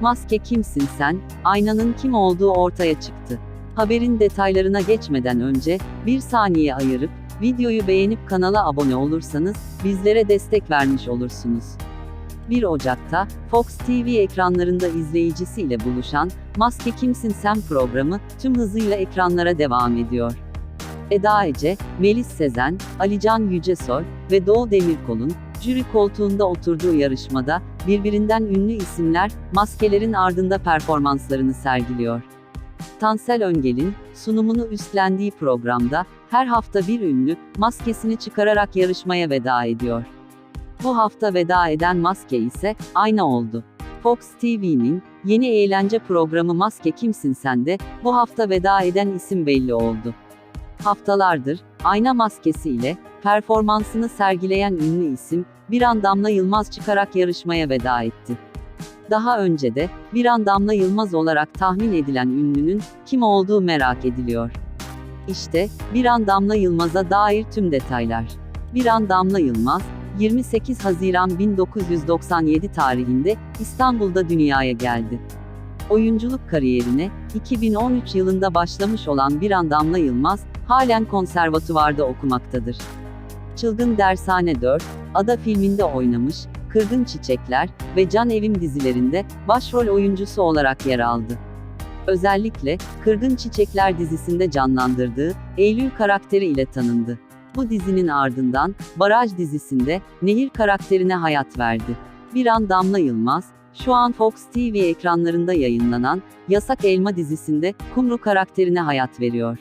Maske kimsin sen? Aynanın kim olduğu ortaya çıktı. Haberin detaylarına geçmeden önce, bir saniye ayırıp, videoyu beğenip kanala abone olursanız, bizlere destek vermiş olursunuz. 1 Ocak'ta, Fox TV ekranlarında izleyicisiyle buluşan, Maske Kimsin Sen programı, tüm hızıyla ekranlara devam ediyor. Eda Ece, Melis Sezen, Alican Yücesoy ve Doğu Demirkol'un, jüri koltuğunda oturduğu yarışmada, birbirinden ünlü isimler, maskelerin ardında performanslarını sergiliyor. Tansel Öngel'in, sunumunu üstlendiği programda, her hafta bir ünlü, maskesini çıkararak yarışmaya veda ediyor. Bu hafta veda eden maske ise, Ayna oldu. Fox TV'nin, yeni eğlence programı Maske Kimsin Sen de, bu hafta veda eden isim belli oldu. Haftalardır, ayna maskesi ile, performansını sergileyen ünlü isim, bir an Damla Yılmaz çıkarak yarışmaya veda etti. Daha önce de, bir an Damla Yılmaz olarak tahmin edilen ünlünün, kim olduğu merak ediliyor. İşte, bir an Damla Yılmaz'a dair tüm detaylar. Bir an Damla Yılmaz, 28 Haziran 1997 tarihinde, İstanbul'da dünyaya geldi. Oyunculuk kariyerine, 2013 yılında başlamış olan bir an Damla Yılmaz, halen konservatuvarda okumaktadır. Çılgın Dershane 4, Ada filminde oynamış, Kırgın Çiçekler ve Can Evim dizilerinde başrol oyuncusu olarak yer aldı. Özellikle, Kırgın Çiçekler dizisinde canlandırdığı Eylül karakteri ile tanındı. Bu dizinin ardından, Baraj dizisinde Nehir karakterine hayat verdi. Bir an Damla Yılmaz, şu an Fox TV ekranlarında yayınlanan Yasak Elma dizisinde Kumru karakterine hayat veriyor.